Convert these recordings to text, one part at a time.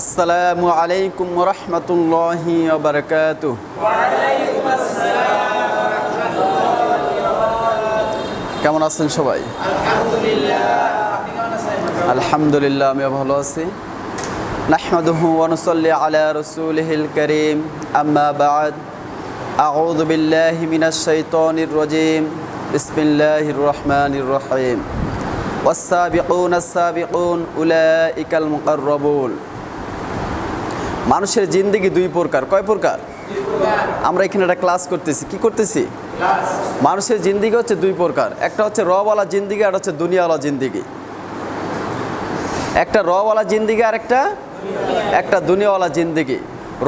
আসসালামু আলাইকুম রহমতুল্লাহি বারকাত কেমন আছেন সবাই আলহামদুলিল্লাহ আমিও ভালো আছি নাহমাদুহু ওয়া নুসাল্লি আলা রাসূলিহিল কারীম আম্মা বা'দ আউযু বিল্লাহি মিনাশ শাইতানির রাজীম বিসমিল্লাহির রহমানির রহিম والسابقون السابقون أولئك المقربون মানুষের জিন্দগি দুই প্রকার। কয় প্রকার? আমরা এখানে একটা ক্লাস করতেছি। কি করতেছি? মানুষের জিন্দিগি হচ্ছে দুই প্রকার। একটা হচ্ছে রওয়ালা জিন্দিগি, আর হচ্ছে দুনিয়াওয়ালা জিন্দিগি। একটা রওয়ালা জিন্দিগি, আর একটা একটা দুনিয়াওয়ালা জিন্দিগি।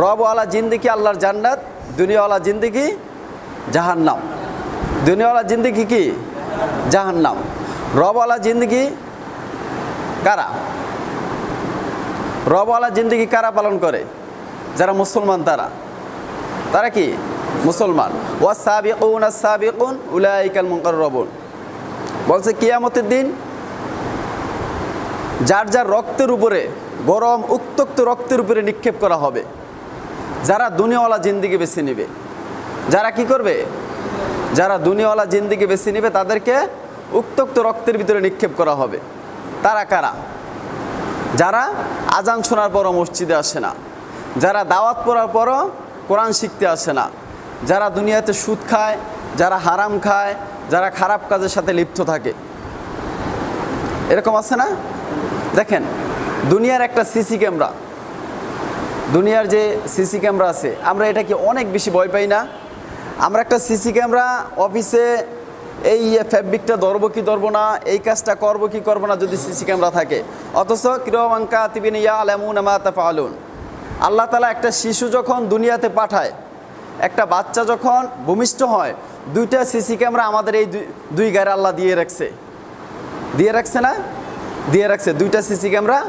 রবওয়ালা জিন্দিগি আল্লাহর জান্নাত, দুনিয়াওয়ালা জিন্দিগি জাহান্নাম। দুনিয়াওয়ালা জিন্দিগি কি? জাহান্নাম। রবওয়ালা জিন্দিগি কারা? রবওয়ালা জিন্দিগি কারা পালন করে? যারা মুসলমান তারা। তারা কি? মুসলমান। ওয়া সাবিকুন সাবিকুন, উলাইকাল মুকাররাবুন। বলছে, কিয়ামতের দিন যার যার রক্তের উপরে, গরম উত্তক্ত রক্তের উপরে নিক্ষেপ করা হবে, যারা দুনিয়াওয়ালা জিন্দিগি বেছে নেবে। যারা কি করবে? যারা দুনিয়াওয়ালা জিন্দিগি বেছে নেবে, তাদেরকে উত্তক্ত রক্তের ভিতরে নিক্ষেপ করা হবে। তারা কারা? যারা আজান শোনার পরও মসজিদে আসে না। যারা দাওয়াত পড়ার পরও কোরআন শিখতে আসে না। যারা দুনিয়াতে সুদ খায়, যারা হারাম খায়, যারা খারাপ কাজের সাথে লিপ্ত থাকে। এরকম আছে না? দেখেন, দুনিয়ার একটা সিসি ক্যামেরা। দুনিয়ার যে সিসি ক্যামেরা আছে, আমরা এটাকে অনেক বেশি ভয় পাই না। আমরা একটা সিসি ক্যামেরা অফিসে এই ফ্যাব্রিকটা ধরবো কি ধরবো না, এই কাজটা করব কি করব না যদি সিসি ক্যামেরা থাকে। অথচ কিরমাঙ্কা তিবিন ইয়া আলামুন আমাতা ফালুন আল্লাহ তালা একটা শিশু যখন দুনিয়াতে পাঠায়, একটা বাচ্চা যখন ভূমিষ্ঠ হয়, দুইটা সিসি ক্যামেরা আমাদের এই দুই- গায়ে আল্লাহ দিয়ে রাখছে। দিয়ে রাখছে না? দিয়ে রাখছে। দুইটা সিসি ক্যামেরা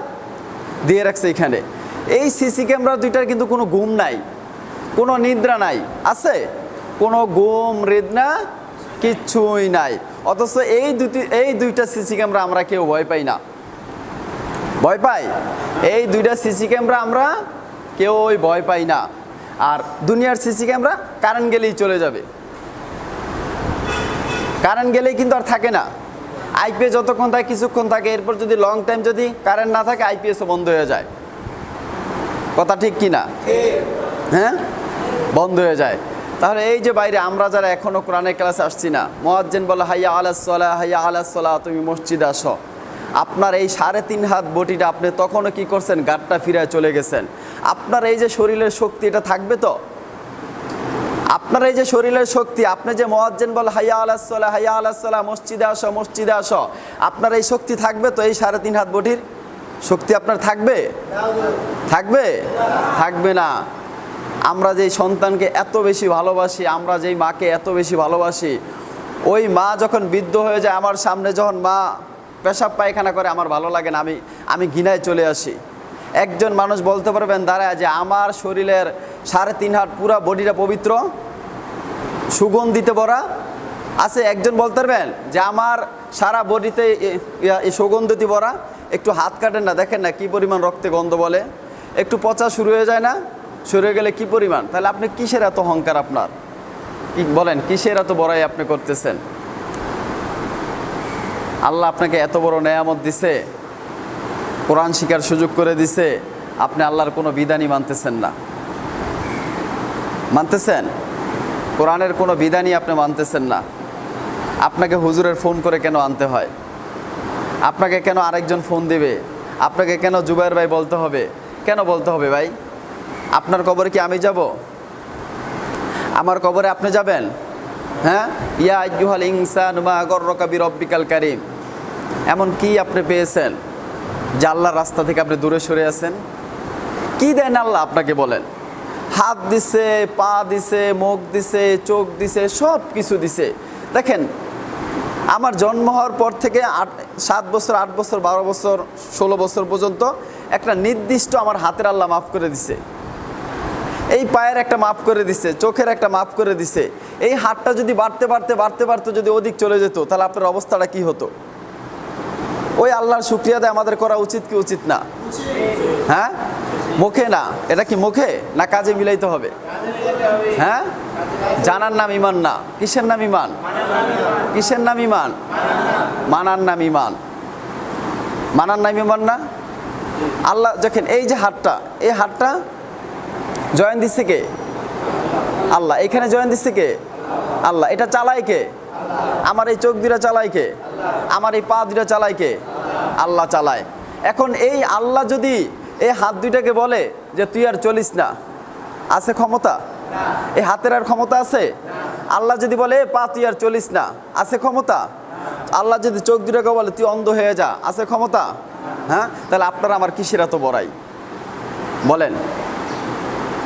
দিয়ে রাখছে এখানে। এই সিসি ক্যামেরা দুইটার কিন্তু কোনো ঘুম নাই, কোনো নিদ্রা নাই। আছে? কোনো ঘুম রেদনা কিচ্ছুই নাই। অথচ এই দুটি, এই দুইটা সিসি ক্যামেরা আমরা কেউ ভয় পাই না। ভয় পাই? এই দুইটা সিসি ক্যামেরা আমরা কেউই ভয় পাই না। আর দুনিয়ার সিসি ক্যামেরা কারেন্ট গেলেই চলে যাবে। কারেন্ট গেলেই কিন্তু আর থাকে না। আইপিএস যতক্ষণ থাকে, কিছুক্ষণ থাকে, এরপর যদি লং টাইম যদি কারেন্ট না থাকে আইপিএসও বন্ধ হয়ে যায়। কথা ঠিক কি না হ্যাঁ? বন্ধ হয়ে যায়। তাহলে এই যে বাইরে আমরা যারা এখনও কোরআনের ক্লাসে আসছি না, মোয়াজ্জেন বলে, হাইয়া আলাহ আলাসলা হাইয়া আলাহ আলাসলা তুমি মসজিদে আসো। আপনার এই সাড়ে তিন হাত বটিটা আপনি তখনও কি করছেন? গাটটা ফিরায় চলে গেছেন। আপনার এই যে শরীরের শক্তি, এটা থাকবে তো? আপনার এই যে শরীরের শক্তি, আপনি যে মোয়াজ্জেন বল, হাইয়া আলাসলা হাইয়া আলাসলা মসজিদে আসো মসজিদে আসো। আপনার এই শক্তি থাকবে তো এই সাড়ে তিন হাত বটির? শক্তি আপনার থাকবে? থাকবে? থাকবে না। আমরা যেই সন্তানকে এত বেশি ভালোবাসি, আমরা যেই মাকে এত বেশি ভালোবাসি, ওই মা যখন বৃদ্ধ হয়ে যায়, আমার সামনে যখন মা পেশাব পায়খানা করে, আমার ভালো লাগে না, আমি আমি ঘৃণায় চলে আসি। একজন মানুষ বলতে পারবেন, দাঁড়ায় যে আমার শরীরের সাড়ে তিন হাত পুরা বডিটা পবিত্র, সুগন্ধিতে ভরা। আছে একজন বলতে পারবেন যে আমার সারা বডিতে সুগন্ধিতে ভরা। একটু হাত কাটেন না, দেখেন না কি পরিমাণ রক্তে গন্ধ বলে। একটু পচা শুরু হয়ে যায় না, শুরু হয়ে গেলে কি পরিমাণ? তাহলে আপনি কিসের এত অহংকার আপনার? কি বলেন, কিসের এত বড়াই আপনি করতেছেন? আল্লাহ আপনাকে এত বড় নেয়ামত দিছে, কোরআন শিকার সুযোগ করে দিছে, আপনি আল্লাহর কোনো বিধানই মানতেছেন না। মানতেছেন? কোরআনের কোনো বিধানই আপনি মানতেছেন না। আপনাকে হুজুরের ফোন করে কেন আনতে হয়? আপনাকে কেন আরেকজন ফোন দেবে? আপনাকে কেন জুবাইর ভাই বলতে হবে? কেন বলতে হবে ভাই? আপনার কবরে কি আমি যাব? আমার কবরে আপনি যাবেন? হ্যাঁ? ইয়া আইয়ুহাল ইনসান মা গররকা বিরব্বিকাল কারীম। এমন কি আপনি পেয়েছেন যে আল্লাহর রাস্তা থেকে আপনি দূরে সরে আছেন? কি দেন আল্লাহ আপনাকে বলেন? হাত দিছে, পা দিছে, মুখ দিছে, চোখ দিছে সব কিছু দিছে। দেখেন, আমার জন্ম হওয়ার পর থেকে আট, সাত বছর, আট বছর, বারো বছর, ষোলো বছর পর্যন্ত একটা নির্দিষ্ট আমার হাতের আল্লাহ মাফ করে দিছে। এই পায়ের একটা মাফ করে দিছে, চোখের একটা মাফ করে দিছে। এই হাতটা যদি বাড়তে বাড়তে বাড়তে বাড়তে যদি ওদিক চলে যেত, তাহলে আপনার অবস্থাটা কি হতো? ওই আল্লাহর শুক্রিয়া দেয় আমাদের করা উচিত কি উচিত না? হ্যাঁ? মুখে না? এটা কি মুখে? না কাজে মিলাইতে হবে? হ্যাঁ? জানার নাম ইমান না। কিসের নাম ইমান? কিসের নাম ইমান? মানার নাম ইমান। মানার নাম ইমান না? আল্লাহ, দেখেন এই যে হাতটা, এই হাতটা জয়েন দিচ্ছে কে? আল্লাহ। এখানে জয়েন দিচ্ছে কে? আল্লাহ। এটা চালায় কে? আমার এই চোখ দুটা চালায় কে? আমার এই পা দুটা চালায় কে? আল্লাহ চালায়। এখন এই আল্লাহ যদি এই হাত দুইটাকে বলে যে তুই আর চলিস না, আছে ক্ষমতা? এই হাতের আর ক্ষমতা আছে? আল্লাহ যদি বলে, "এ পা, তুই আর চলিস না আছে ক্ষমতা? আল্লাহ যদি চোখ দুটাকে বলে, তুই অন্ধ হয়ে যা আছে ক্ষমতা? হ্যাঁ? তাহলে আপনারা আমার কিসের এত বড়াই? বলেন।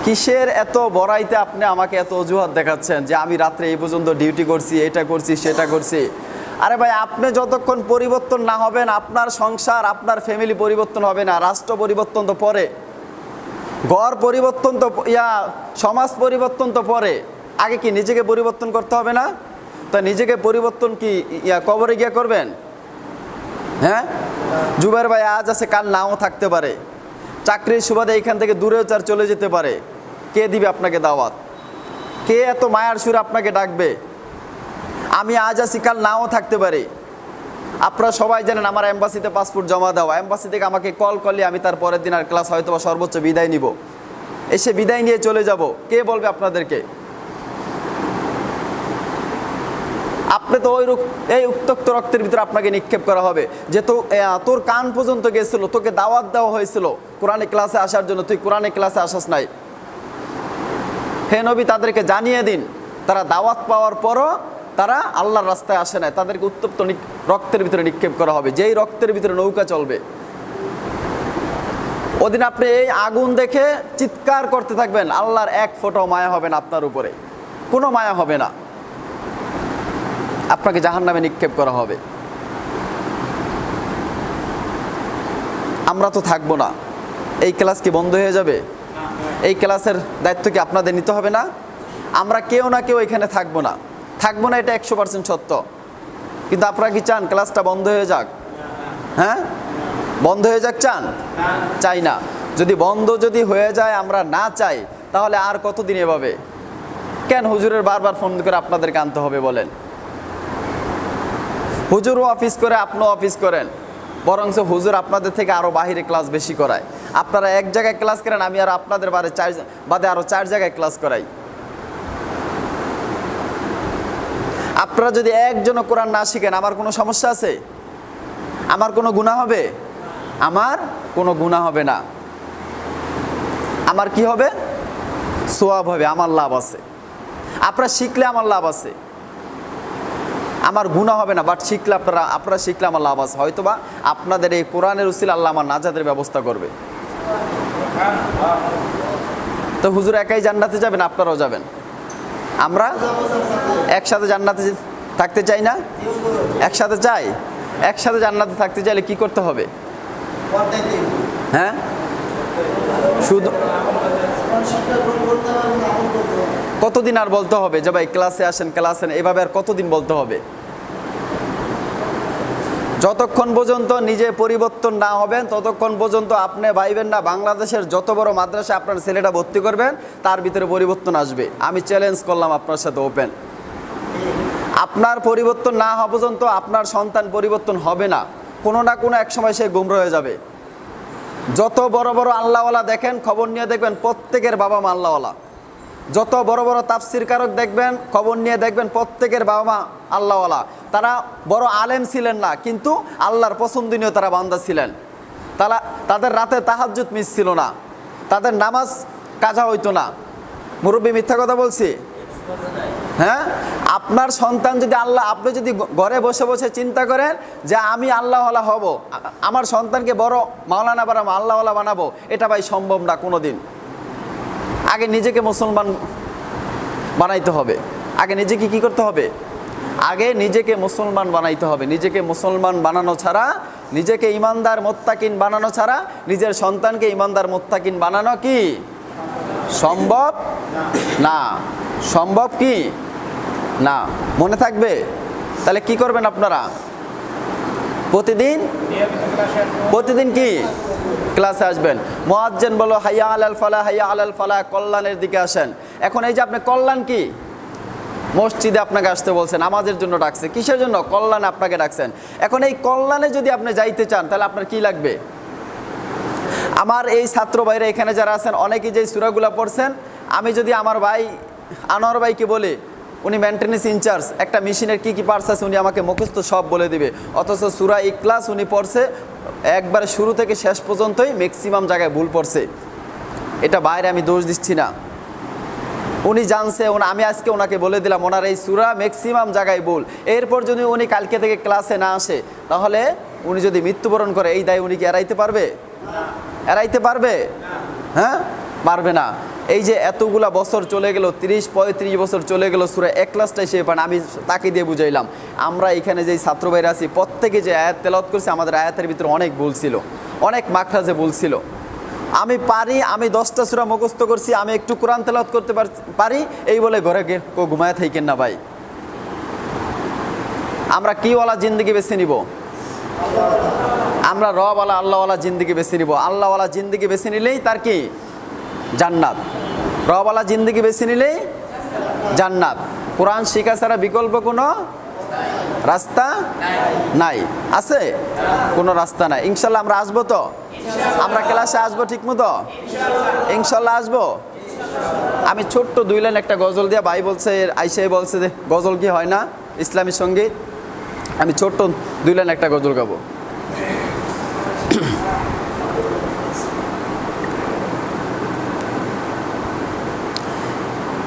কিসের এত বড়াইতে আপনি আমাকে এত অজুহাত দেখাচ্ছেন যে আমি রাত্রে এই পর্যন্ত ডিউটি করছি, এটা করছি, সেটা করছি? আরে ভাই, আপনি যতক্ষণ পরিবর্তন না হবেন, আপনার সংসার, আপনার ফ্যামিলি পরিবর্তন হবে না, রাষ্ট্র পরিবর্তন তো পরে। ঘর পরিবর্তন তো, ইয়া, সমাজ পরিবর্তন তো পরে। আগে কি নিজেকে পরিবর্তন করতে হবে না? তা নিজেকে পরিবর্তন কি, ইয়া, কবরে গিয়া করবেন? হ্যাঁ? জুবের ভাই, আজ আছে, কাল নাও থাকতে পারে। চাকরির সুবাদে এখান থেকে দূরেও চার চলে যেতে পারে। কে দিবে আপনাকে দাওয়াত? কে এত মায়ার সুর আপনাকে ডাকবে? আমি আজ আছি, কাল নাও থাকতে পারি। আপনারা সবাই জানেন আমার অ্যাম্বাসিতে পাসপোর্ট জমা দেওয়া। এম্বাসি থেকে আমাকে কল করলে আমি তার পরের দিন আর ক্লাস হয়তো বা সর্বোচ্চ বিদায় নিব। এসে বিদায় নিয়ে চলে যাব। কে বলবে আপনাদেরকে? আপনি তো ওই এই উত্তক্ত রক্তের ভিতরে আপনাকে নিক্ষেপ করা হবে। যে তো তোর কান পর্যন্ত গেছিল, তোকে দাওয়াত দেওয়া হয়েছিল। কোরআনে ক্লাসে আসার জন্য, তুই কোরআনে ক্লাসে আসাস নাই। হে নবী, তাদেরকে জানিয়ে দিন। তারা দাওয়াত পাওয়ার পরও তারা আল্লাহর রাস্তায় আসে না তাদেরকে উত্তপ্ত রক্তের ভিতরে নিক্ষেপ করা হবে। যেই রক্তের ভিতরে নৌকা চলবে, ওদিন আপনি এই আগুন দেখে চিৎকার করতে থাকবেন, আল্লাহর এক ফোঁটাও মায়া হবে না আপনার উপরে। কোনো মায়া হবে না। আপনাকে জাহান নামে নিক্ষেপ করা হবে। আমরা তো থাকব না। এই ক্লাস কি বন্ধ হয়ে যাবে? এই ক্লাসের দায়িত্ব কি আপনাদের নিতে হবে না? আমরা কেউ না কেউ এখানে থাকব না। থাকব না, এটা একশো পার্সেন্ট সত্য। কিন্তু আপনারা কি চান ক্লাসটা বন্ধ হয়ে যাক? হ্যাঁ? বন্ধ হয়ে যাক চান? চাই না। যদি বন্ধ যদি হয়ে যায়, আমরা না চাই, তাহলে আর কতদিন এভাবে? কেন হুজুরের বারবার ফোন করে আপনাদেরকে আনতে হবে বলেন? হুজুরও অফিস করে, আপনিও অফিস করেন। বরঞ্চ হুজুর আপনাদের থেকে আরও বাহিরে ক্লাস বেশি করায়। আপনারা এক জায়গায় ক্লাস করেন, আমি আর আপনাদের বারে চার বাদে আরও চার জায়গায় ক্লাস করাই। আপনারা যদি একজনও কোরআন না শিখেন, আমার কোনো সমস্যা আছে? আমার কোনো গুণা হবে? আমার কোনো গুণা হবে না। আমার কি হবে? সোয়াব হবে, আমার লাভ আছে। আপনারা শিখলে আমার লাভ আছে। আমার গুণা হবে না বাট শিখলে আপনারা আপনারা শিখলে আমার লাভ আছে। হয়তোবা আপনাদের এই কোরআনের উসিল আল্লাহ আমার নাজাদের ব্যবস্থা করবে। তো হুজুর একাই জান্নাতে যাবেন, আপনারাও যাবেন? আমরা একসাথে জান্নাতে থাকতে চাই না, একসাথে চাই একসাথে জান্নাতে থাকতে চাইলে কি করতে হবে? হ্যাঁ? শুধু কতদিন আর বলতে হবে? যে ভাই ক্লাসে আসেন, ক্লাসে এভাবে আর কতদিন বলতে হবে? যতক্ষণ পর্যন্ত নিজে পরিবর্তন না হবেন, ততক্ষণ পর্যন্ত আপনি ভাইবেন না, বাংলাদেশের যত বড় মাদ্রাসা আপনার ছেলেটা ভর্তি করবেন, তার ভিতরে পরিবর্তন আসবে। আমি চ্যালেঞ্জ করলাম আপনার সাথে ওপেন আপনার পরিবর্তন না হওয়া পর্যন্ত আপনার সন্তান পরিবর্তন হবে না। কোনো না কোনো এক সময় সে গুমরা হয়ে যাবে। যত বড় বড় আল্লাহওয়ালা দেখেন, খবর নিয়ে দেখবেন প্রত্যেকের বাবা মা আল্লাহওয়ালা। যত বড় বড় তাফসির কারক দেখবেন, খবর নিয়ে দেখবেন, প্রত্যেকের বাবা মা আল্লাহওয়ালা। তারা বড় আলেম ছিলেন না, কিন্তু আল্লাহর পছন্দনীয় তারা বান্দা ছিলেন। তারা, তাদের রাতে তাহাজ্জুদ মিস ছিল না। তাদের নামাজ কাজা হইতো না। মুরব্বী, মিথ্যা কথা বলছি? হ্যাঁ? আপনার সন্তান যদি আল্লাহ, আপনি যদি ঘরে বসে বসে চিন্তা করেন যে আমি আল্লাহওয়ালা হব আমার সন্তানকে বড় মাওলানা বানাবো, আল্লাহওয়ালা বানাবো, এটা ভাই সম্ভব না কোনো দিন আগে নিজেকে মুসলমান বানাইতে হবে। আগে নিজেকে কি করতে হবে? আগে নিজেকে মুসলমান বানাইতে হবে। নিজেকে মুসলমান বানানো ছাড়া, নিজেকে ইমানদার মোত্তাকিন বানানো ছাড়া, নিজের সন্তানকে ইমানদার মোত্তাকিন বানানো কি? সম্ভব? না। সম্ভব কি? না। মনে থাকবে? তাহলে কি করবেন আপনারা? প্রতিদিন? প্রতিদিন কি? ক্লাসে আসবেন। মোয়াজ্জেন বলো হাইয়া আল আলাল ফালা হাইয়া আল আলাল ফালা কল্যাণের দিকে আসেন। এখন এই যে আপনি কল্যাণ কি? মসজিদে আপনাকে আসতে বলছেন আমাদের জন্য ডাকছে। কিসের জন্য? কল্যাণ আপনাকে ডাকছেন। এখন এই কল্যাণে যদি আপনি যাইতে চান, তাহলে আপনার কি লাগবে? আমার এই ছাত্র ভাইরা এখানে যারা আছেন, অনেকেই যে সুরাগুলা পড়ছেন, আমি যদি আমার ভাই আনোয়ার ভাইকে বলি, উনি মেনটেন্যান্স ইনচার্জ একটা মেশিনের কী কী পার্টস আছে, উনি আমাকে মুখস্থ সব বলে দিবে। অথচ সুরা ইকলাস উনি পড়ছে একবারে শুরু থেকে শেষ পর্যন্তই ম্যাক্সিমাম জায়গায় ভুল পড়ছে। এটা বাইরে আমি দোষ দিচ্ছি না। উনি জানছে আমি আজকে ওনাকে বলে দিলাম, ওনার এই সুরা ম্যাক্সিমাম জায়গায় ভুল। এরপর যদি উনি কালকে থেকে ক্লাসে না আসে, তাহলে উনি যদি মৃত্যুবরণ করে, এই দায় উনি কি এড়াইতে পারবে? এড়াইতে পারবে? হ্যাঁ? পারবে না। এই যে এতগুলা বছর চলে গেল, তিরিশ, পঁয়ত্রিশ বছর চলে গেল, সুরা এক ক্লাসটাই সে পান, আমি তাকে দিয়ে বুঝাইলাম। আমরা এখানে যেই ছাত্র ভাইরা আছি, প্রত্যেকে যে আয়াত তেলাওয়াত করছে, আমাদের আয়াতের ভিতরে অনেক ভুল ছিল, অনেক মাখরাজে ভুল ছিল। আমি পারি, আমি দশটা সুরা মুখস্থ করছি, আমি একটু কোরআন তেলাওয়াত করতে পার- এই বলে ঘরে ঘুমায় থাকেন না ভাই। আমরা কিওয়ালা জিন্দগি বেছে নিব? আমরা রওয়ালা আল্লাহওয়ালা জিন্দগি বেছে নিব। আল্লাহওয়ালা জিন্দগি বেছে নিলেই তার কি? জান্নাত। রওয়ালা জিন্দগি বেছে নিলেই জান্নাত। কোরআন শিখা ছাড়া বিকল্প কোনো রাস্তা নাই। আছে? কোনো রাস্তা নাই। ইনশাল্লাহ আমরা আসব তো? আমরা ক্লাসে আসব ঠিক মতো ইনশাল্লাহ আসব? আমি ছোট্ট দুই লাইন একটা গজল দিয়া ভাই বলছে, আইসে বলছে যে, গজল কি হয় না? ইসলামী সংগীত। আমি ছোট্ট দুই লাইন একটা গজল গাবো।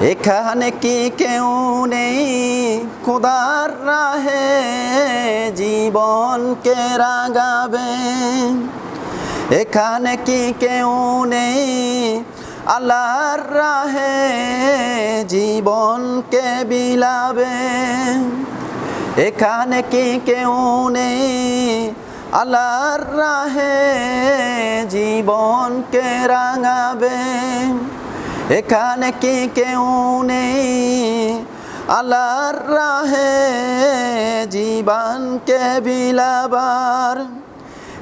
এখানে কি কেউ নেই? খোদার রাহে জীবনকে রাগাবে। এখানে কি কেউ নেই? আল্লাহর রাহে জীবনকে বিলাবে। এখানে কি কেউ নেই? আল্লাহর রাহে জীবনকে রাঙাবে। এখানে কি কেউ নেই? আল্লাহর রাহে জীবনকে বিলাবার।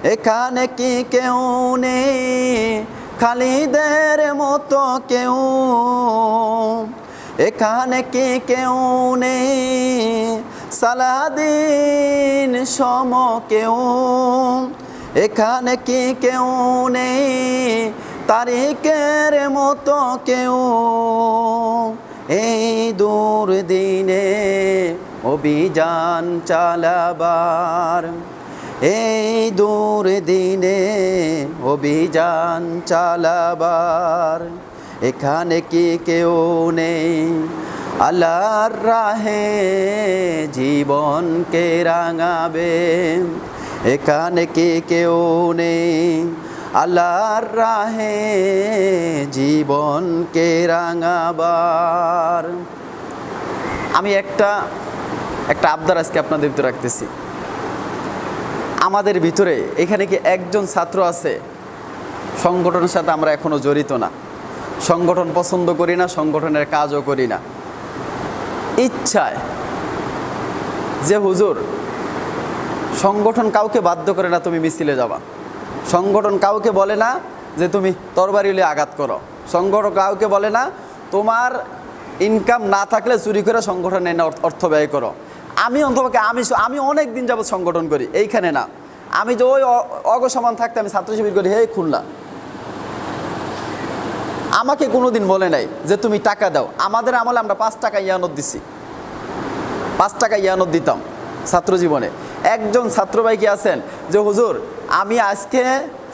এখানে কি কেউ নেই? খালিদের মতো কেউ। এখানে কি কেউ নেই? সালাদিন সম কেউ। এখানে কি কেউ নেই? তারিখের মতো কেউ এই দূর দিনে অভিযান চালাবার। এই দূর দিনে অভিযান চালাবার। এখানে কি কেউ নেই? আল্লাহর রাহে জীবনকে রাঙাবে। এখানে কি কেউ নেই? আল্লাহর রাহে জীবনকে রাঙাবার। আমি একটা একটা আবদার আজকে আপনাদের ভিতরে রাখতেছি। আমাদের ভিতরে এখানে কি একজন ছাত্র আছে? সংগঠনের সাথে আমরা এখনও জড়িত না। সংগঠন পছন্দ করি না, সংগঠনের কাজও করি না। ইচ্ছায় যে হুজুর, সংগঠন কাউকে বাধ্য করে না তুমি মিছিলে যাবা। সংগঠন কাউকে বলে না যে তুমি তরবারি হলে আঘাত করো। সংগঠন কাউকে বলে না, তোমার ইনকাম না থাকলে চুরি করে সংগঠনে অর্থ ব্যয় করো। আমি অন্তপক্ষে, আমি আমি অনেক দিন যাবত সংগঠন করি, এইখানে না। আমি যে ওই অগসমান থাকতে আমি ছাত্র শিবির করি হে খুলনা। আমাকে কোনোদিন বলে নাই যে তুমি টাকা দাও। আমাদের আমলে আমরা পাঁচ টাকা ইয়ানত দিছি। পাঁচ টাকা ইয়ানত দিতাম ছাত্র জীবনে একজন ছাত্র ভাই কি আছেন? যে, হুজুর আমি আজকে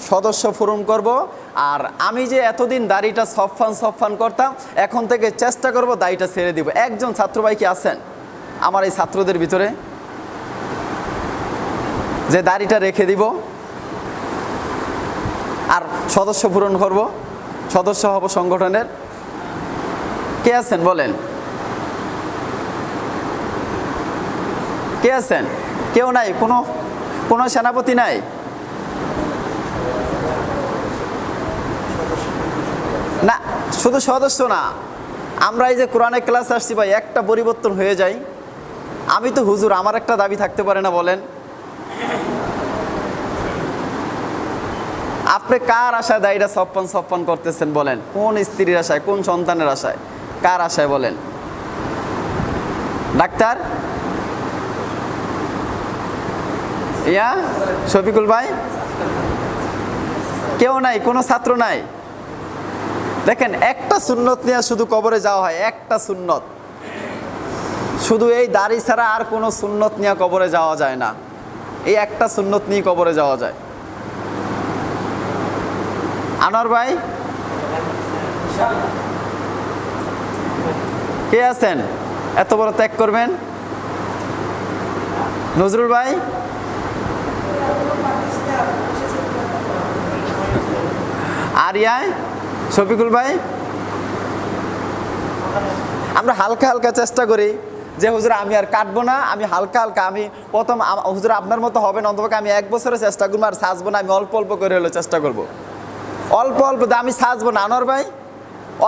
সদস্য পূরণ করব, আর আমি যে এতদিন দাড়িটা সফান সফান করতাম, এখন থেকে চেষ্টা করব দাড়িটা ছেড়ে দিব। একজন ছাত্র ভাই কি আছেন? আমার এই ছাত্রদের ভিতরে? যে দাড়িটা রেখে দিব। আর সদস্য পূরণ করব। সদস্য হব সংগঠনের। কে আছেন বলেন? কে আছেন? কেউ নাই? কোনো কোনো সেনাপতি নাই না শুধু সদস্য না, আমরা এই যে কোরআনে ক্লাস আসছি ভাই, একটা পরিবর্তন হয়ে যায়। আমি তো হুজুর, আমার একটা দাবি থাকতে পারে না, বলেন। আপনি কার আশায় দায়ীরা সপ্পন সপ্পন করতেছেন, বলেন? কোন স্ত্রীর আশায়, কোন সন্তানের আশায়? কার আশায়, বলেন? ডাক্তার? ইয়া? শফিকুল ভাই? কেউ নাই, কোনো ছাত্র নাই? দেখেন, একটা সুন্নত নিয়ে শুধু কবরে যাওয়া হয়, একটা সুন্নত। শুধু এই দাড়ি ছাড়া আর কোনো সুন্নত নিয়ে কবরে যাওয়া যায় না। এই একটা সুন্নত নিয়ে কবরে যাওয়া যায়। আনোয়ার ভাই? কে আছেন? এত বড় ত্যাগ করবেন? নজরুল ভাই? আরিয়ায়? শফিকুল ভাই? আমরা হালকা হালকা চেষ্টা করি যে, হুজুর, আমি আর কাটবো না, আমি হালকা হালকা, আমি প্রথম হুজুর, আপনার মতো হবে না, অন্তপক্ষে আমি এক বছরে চেষ্টা করব আর সাজবো না, আমি অল্প অল্প করে হলে চেষ্টা করব। অল্প অল্প আমি সাজবো না, আনোয়ার ভাই?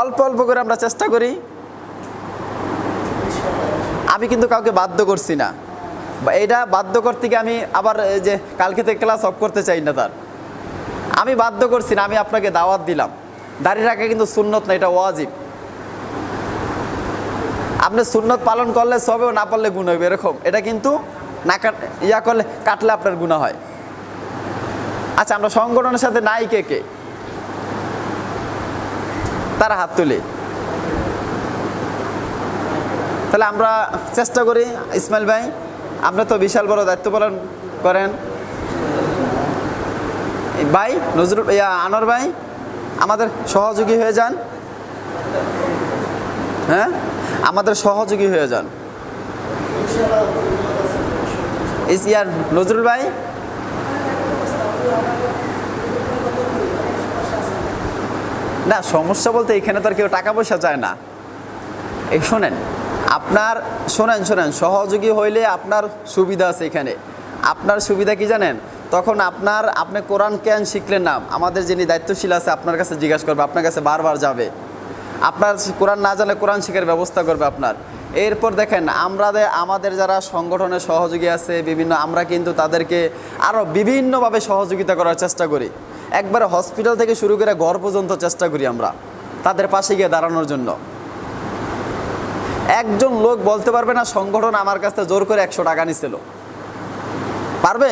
অল্প অল্প করে আমরা চেষ্টা করি। আমি কিন্তু কাউকে বাধ্য করছি না। এটা বাধ্য করতে গিয়ে আমি আবার যে, কালকে থেকে ক্লাস অফ করতে চাই না তার। আমি বাধ্য করছি না, আমি আপনাকে দাওয়াত দিলাম। দাঁড়িয়ে রাখা কিন্তু সুন্নত না, এটা ওয়াজিব। আপনি সুন্নত পালন করলে সবেও না পারলে গুণ হইবে এরকম। এটা কিন্তু না কাট ইয়া করলে কাটলে আপনার গুণা হয়। আচ্ছা আমরা সংগঠনের সাথে নাই কে কে? তারা হাত তুলে। তাহলে আমরা চেষ্টা করি, ইসমাইল ভাই, আপনি তো বিশাল বড় দায়িত্ব পালন করেন। ভাই, নজরুল ইয়া আনোয়ার ভাই আমাদের সহযোগী হয়ে যান। হ্যাঁ? আমাদের সহযোগী হয়ে যান। ইস ইয়ার নজরুল ভাই? না, সমস্যা বলতে এখানে তো আর কেউ টাকা পয়সা চায় না। এই শোনেন, আপনার, শোনেন শোনেন, সহযোগী হইলে আপনার সুবিধা আছে এখানে। আপনার সুবিধা কি জানেন? তখন আপনার, আপনি কোরআন জ্ঞান শিখলেন না? আমাদের যিনি দায়িত্বশীল আছে, আপনার কাছে জিজ্ঞাসা করবে, আপনার কাছে বারবার যাবে। আপনার কোরআন না জানলে কোরআন শিখার ব্যবস্থা করবে আপনার। এরপর দেখেন, আমরা আমাদের যারা সংগঠনের সহযোগী আছে, বিভিন্ন, আমরা কিন্তু তাদেরকে আরও বিভিন্নভাবে সহযোগিতা করার চেষ্টা করি। একবারে হসপিটাল থেকে শুরু করে ঘর পর্যন্ত চেষ্টা করি আমরা, তাদের পাশে গিয়ে দাঁড়ানোর জন্য। একজন লোক বলতে পারবে না, সংগঠন আমার কাছ থেকে জোর করে একশো টাকা নিছিল। পারবে?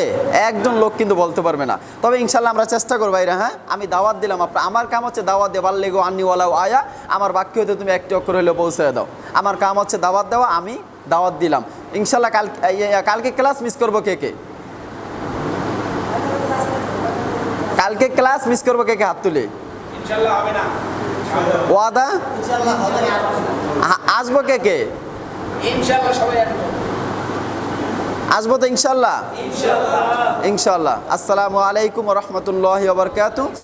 একজন লোক কিন্তু বলতে পারবে না। তবে ইনশাল্লাহ আমরা চেষ্টা করব ভাইরা হ্যাঁ? আমি দাওয়াত দিলাম আপনার আমার কাম হচ্ছে দাওয়াত দেওয়ার লেগো আন্নিওয়ালাও আয়া। আমার বাক্য হতে তুমি একটি অক্ষর হলেও পৌঁছে দাও। আমার কাম হচ্ছে দাওয়াত দেওয়া আমি দাওয়াত দিলাম। ইনশাল্লাহ কাল কালকে ক্লাস মিস করব কে কে? কালকে ক্লাস মিস করব কে কে হাত তুলে? ওয়াদা? আসব কে কে? ইনশাল্লাহ সবাই আসব। আসব তো ইনশাল্লাহ। ইনশাল্লাহ। আসসালামু আলাইকুম রহমতুল্লাহ বরকাত